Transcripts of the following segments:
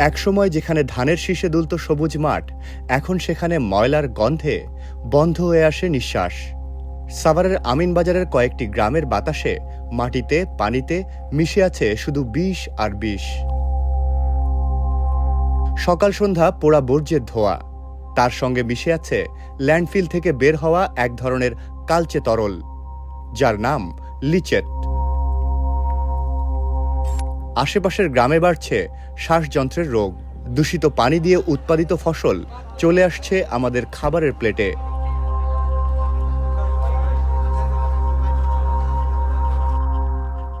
একসময় যেখানে ধানের শীষে দুলত সবুজ মাঠ, এখন সেখানে ময়লার গন্ধে বন্ধ হয়ে আসে নিঃশ্বাস। সাভারের আমিনবাজারের কয়েকটি গ্রামের বাতাসে মাটিতে, পানিতে মিশে আছে শুধু বিষ আর বিষ। সকাল সন্ধ্যা পোড়া বর্জ্যের ধোয়া। তার সঙ্গে মিশে আছে ল্যান্ডফিল থেকে বের হওয়া এক ধরনের কালচে তরল, যার নাম লিচেট। আশেপাশের গ্রামে বাড়ছে শ্বাসযন্ত্রের রোগ। দূষিত পানি দিয়ে উৎপাদিত ফসল চলে আসছে আমাদের খাবারের প্লেটে।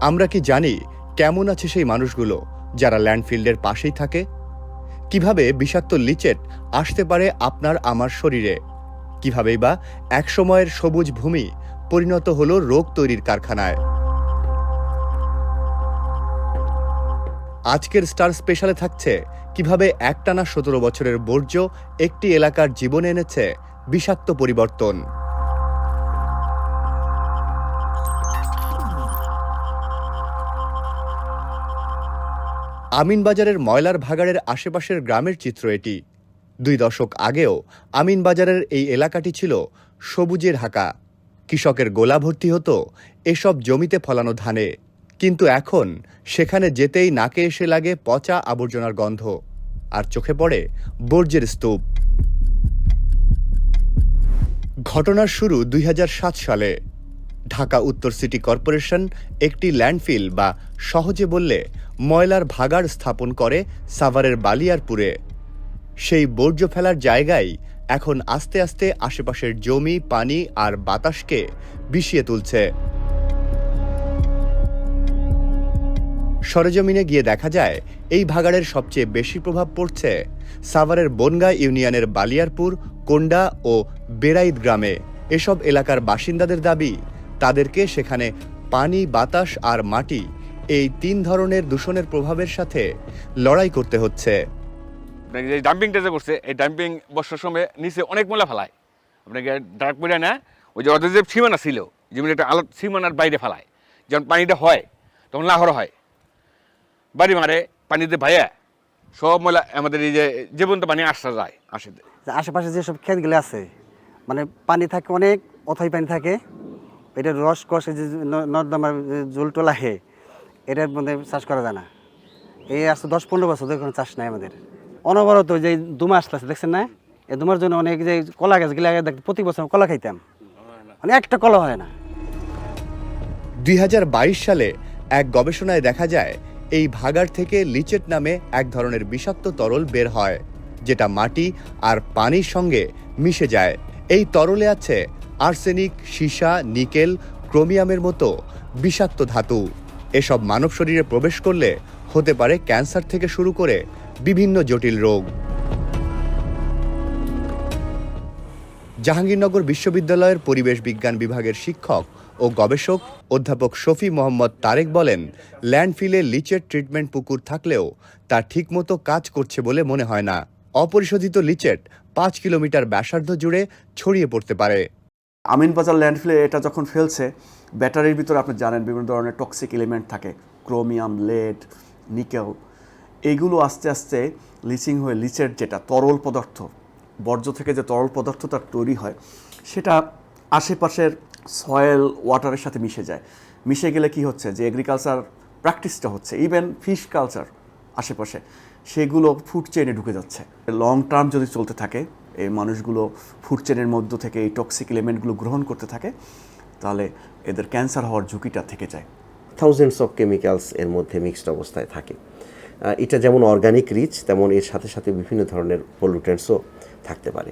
আমরা কি জানি কেমন আছে সেই মানুষগুলো যারা ল্যান্ডফিল্ডের পাশেই থাকে? কীভাবে বিষাক্ত লিচেট আসতে পারে আপনার আমার শরীরে? কিভাবেই বা একসময়ের সবুজ ভূমি পরিণত হলো রোগ তৈরির কারখানায়? আজকের স্টার স্পেশালে থাকছে কীভাবে একটানা সতেরো বছরের বর্জ্য একটি এলাকার জীবনে এনেছে বিষাক্ত পরিবর্তন। আমিনবাজারের ময়লার ভাগাড়ের আশেপাশের গ্রামের চিত্র এটি। দুই দশক আগেও আমিনবাজারের এই এলাকাটি ছিল সবুজে ঢাকা কৃষকের গোলা ভর্তি হতো এসব জমিতে ফলানো ধানে। কিন্তু এখন সেখানে যেতেই নাকে এসে লাগে পচা আবর্জনার গন্ধ, আর চোখে পড়ে বর্জ্যের স্তূপ। ঘটনার শুরু দুই হাজার সাত সালে। ঢাকা উত্তর সিটি কর্পোরেশন একটি ল্যান্ডফিল বা সহজে বললে ময়লার ভাগাড় স্থাপন করে সাভারের বালিয়ারপুরে। সেই বর্জ্য ফেলার জায়গায় এখন আস্তে আস্তে আশেপাশের জমি, পানি আর বাতাসকে বিষিয়ে তুলছে। সরেজমিনে গিয়ে দেখা যায়, এই ভাগাড়ের সবচেয়ে বেশি প্রভাব পড়ছে সাভারের বনগা ইউনিয়নের বালিয়ারপুর, কোন্ডা ও বেড়াইদ গ্রামে। এসব এলাকার বাসিন্দাদের দাবি, তাদেরকে সেখানে পানি, বাতাস আর মাটি, এই তিন ধরনের দূষণের প্রভাবের সাথে লড়াই করতে হচ্ছে। ডাম্পিংটা যে করছে, এই ডাম্পিং বর্ষার সময় নিচে অনেক ময়লা ফেলায়। আপনাকে ডাক পড়ে না, ওই যে ওদের সীমানা ছিল যেমন একটা আলো সীমানার বাইরে ফেলায়। যখন পানিটা হয়, তখন লাহর হয়। বাড়ি মারে পানিতে ভাইয়া সব ময়লা আমাদের এই যে জীবন্ত পানি আসা যায় আসে আশেপাশে যেসব ক্ষেতগুলো আছে মানে পানি থাকে অনেক অথই পানি থাকে এটা রস কষে যে নর্দমার জল টোলা হে এটার মধ্যে চাষ করা যায় না। এই আসছে দশ পনেরো বছর ধরে কোনো চাষ নাই আমাদের। অনবরত যে দুমা আসতেছে দেখছেন না? এই দুমার জন্য অনেক যে কলা গাছগুলো আগে দেখতে প্রতি বছর কলা খাইতাম। মানে একটা কলা হয় না। দুই হাজার বাইশ সালে এক গবেষণায় দেখা যায় এই ভাগার থেকে লিচেট নামে এক ধরনের বিষাক্ত তরল বের হয়, যেটা মাটি আর পানির সঙ্গে মিশে যায়। এই তরলে আছে আর্সেনিক, সীসা, নিকেল, ক্রোমিয়ামের মতো বিষাক্ত ধাতু। এসব মানব শরীরে প্রবেশ করলে হতে পারে ক্যান্সার থেকে শুরু করে বিভিন্ন জটিল রোগ। জাহাঙ্গীরনগর বিশ্ববিদ্যালয়ের পরিবেশ বিজ্ঞান বিভাগের শিক্ষক ও গবেষক অধ্যাপক শফি মোহাম্মদ তারেক বলেন, ল্যান্ডফিলে লিচের ট্রিটমেন্ট পুকুর থাকলেও তা ঠিকমতো কাজ করছে বলে মনে হয় না। অপরিশোধিত লিচেট পাঁচ কিলোমিটার ব্যাসার্ধ জুড়ে ছড়িয়ে পড়তে পারে। আমিনবাজার ল্যান্ডফিলে এটা যখন ফেলছে, ব্যাটারির ভিতরে আপনি জানেন বিভিন্ন ধরনের টক্সিক এলিমেন্ট থাকে। ক্রোমিয়াম লেড নিকেল এইগুলো আস্তে আস্তে লিচিং হয়ে লিচের যেটা তরল পদার্থ, বর্জ্য থেকে যে তরল পদার্থটা তৈরি হয়, সেটা আশেপাশের সয়েল ওয়াটারের সাথে মিশে যায়। মিশে গেলে কি হচ্ছে? যে এগ্রিকালচার প্র্যাকটিসটা হচ্ছে। ইভেন ফিশ কালচার আশেপাশে, সেগুলো ফুড চেইনে ঢুকে যাচ্ছে। লং টার্ম যদি চলতে থাকে, এই মানুষগুলো ফুড চেনের মধ্য থেকে এই টক্সিক এলিমেন্টগুলো গ্রহণ করতে থাকে, তাহলে এদের ক্যান্সার হওয়ার ঝুঁকিটা থেকে যায়। থাউজেন্ডস অফ কেমিক্যালস এর মধ্যে মিক্সড অবস্থায় থাকে। এটা যেমন অর্গানিক রিচ তেমন এর সাথে সাথে বিভিন্ন ধরনের পলিউটেন্টসও থাকতে পারে।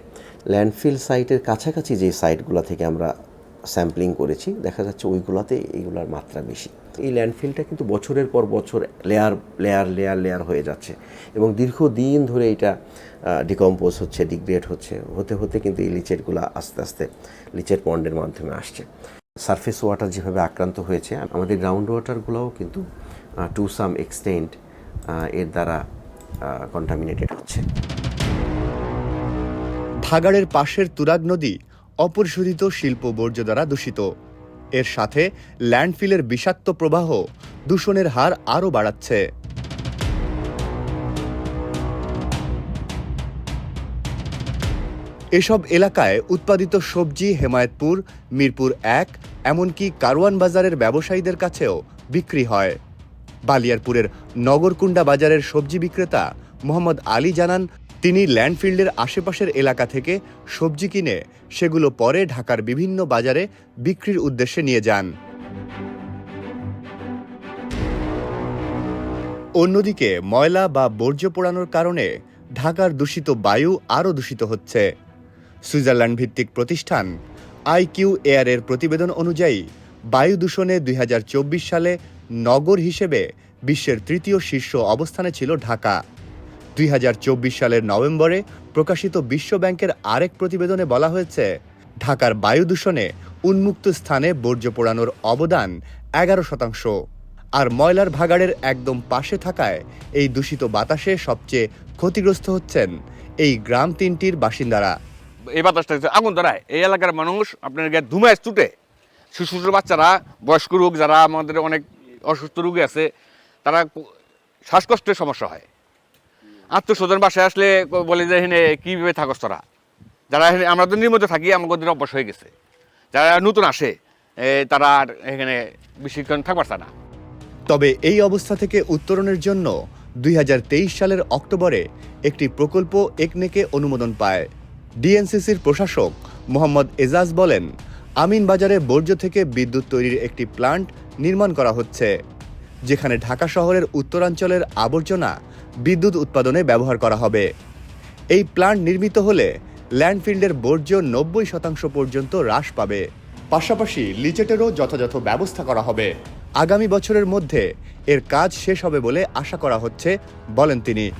ল্যান্ডফিল সাইটের কাছাকাছি যে সাইটগুলো থেকে আমরা স্যাম্পলিং করেছি। দেখা যাচ্ছে ওইগুলোতে এইগুলোর মাত্রা বেশি। এই ল্যান্ডফিলটা কিন্তু বছরের পর বছর লেয়ার লেয়ার লেয়ার লেয়ার হয়ে যাচ্ছে এবং দীর্ঘদিন ধরে এটা ডিকম্পোজ হচ্ছে ডিগ্রেড হচ্ছে। হতে হতে কিন্তু এই লিচেটগুলো আস্তে আস্তে লিচের পন্ডের মাধ্যমে আসছে। সারফেস ওয়াটার যেভাবে আক্রান্ত হয়েছে, আমাদের গ্রাউন্ড ওয়াটারগুলোও কিন্তু টু সাম এক্সটেন্ট এর দ্বারা কন্টামিনেটেড হচ্ছে। ভাগাড়ের পাশের তুরাগ নদী অপরিশোধিত শিল্প বর্জ্য দ্বারা দূষিত। এর সাথে ল্যান্ডফিলের বিষাক্ত প্রবাহ দূষণের হার আরও বাড়াচ্ছে। এসব এলাকায় উৎপাদিত সবজি হেমায়তপুর, মিরপুর এক, এমনকি কারওয়ান বাজারের ব্যবসায়ীদের কাছেও বিক্রি হয়। বালিয়ারপুরের নগরকুণ্ডা বাজারের সবজি বিক্রেতা মোহাম্মদ আলী জানান তিনি ল্যান্ডফিল্ডের আশেপাশের এলাকা থেকে সবজি কিনে সেগুলো পরে ঢাকার বিভিন্ন বাজারে বিক্রির উদ্দেশ্যে নিয়ে যান। অন্যদিকে ময়লা বা বর্জ্য পোড়ানোর কারণে ঢাকার দূষিত বায়ু আরও দূষিত হচ্ছে। সুইজারল্যান্ড ভিত্তিক প্রতিষ্ঠান আইকিউ এয়ারের প্রতিবেদন অনুযায়ী, বায়ু দূষণে দুই হাজার চব্বিশ সালে নগর হিসেবে বিশ্বের তৃতীয় শীর্ষ অবস্থানে ছিল ঢাকা। দুই হাজার চব্বিশ সালের নভেম্বরে প্রকাশিত বিশ্ব ব্যাংকের আরেক প্রতিবেদনে বলা হয়েছে, ঢাকার বায়ু দূষণে উন্মুক্ত স্থানে বর্জ্য পোড়ানোর অবদান এগারো শতাংশ। আর ময়লার ভাগাড়ের একদম পাশে থাকায় এই দূষিত বাতাসে সবচেয়ে ক্ষতিগ্রস্ত হচ্ছেন এই গ্রাম তিনটির বাসিন্দারা। এই বাতাসটা আগুন ধরায়, এই এলাকার মানুষ আপনার গায়ে ধুমায় ছুটে। শিশু ছোটো বাচ্চারা, বয়স্ক রোগ যারা আমাদের অনেক অসুস্থ রোগী আছে, তারা শ্বাসকষ্টের সমস্যা হয়। আত্মস্বজন বাসায় আসলে বলে যে এখানে কীভাবে থাকস তোরা? যারা এখানে আমরা তো নির্মিত থাকি আমাদের অভ্যাস হয়ে গেছে। যারা নতুন আসে তারা আর এখানে বেশিক্ষণ থাকবার না। তবে এই অবস্থা থেকে উত্তরণের জন্য দুই হাজার তেইশ সালের অক্টোবরে একটি প্রকল্প একনেকে অনুমোদন পায়। ডিএনসিসির প্রশাসক মোহাম্মদ এজাজ বলেন আমিনবাজারে বর্জ্য থেকে বিদ্যুৎ তৈরির একটি প্লান্ট নির্মাণ করা হচ্ছে, যেখানে ঢাকা শহরের উত্তরাঞ্চলের আবর্জনা বিদ্যুৎ উৎপাদনে ব্যবহার করা হবে। এই প্লান্ট নির্মিত হলে ল্যান্ডফিল্ডের বর্জ্য নব্বই শতাংশ পর্যন্ত হ্রাস পাবে। পাশাপাশি লিচেটেরও যথাযথ ব্যবস্থা করা হবে। আগামী বছরের মধ্যে এর কাজ শেষ হবে বলে আশা করা হচ্ছে, বলেন তিনি।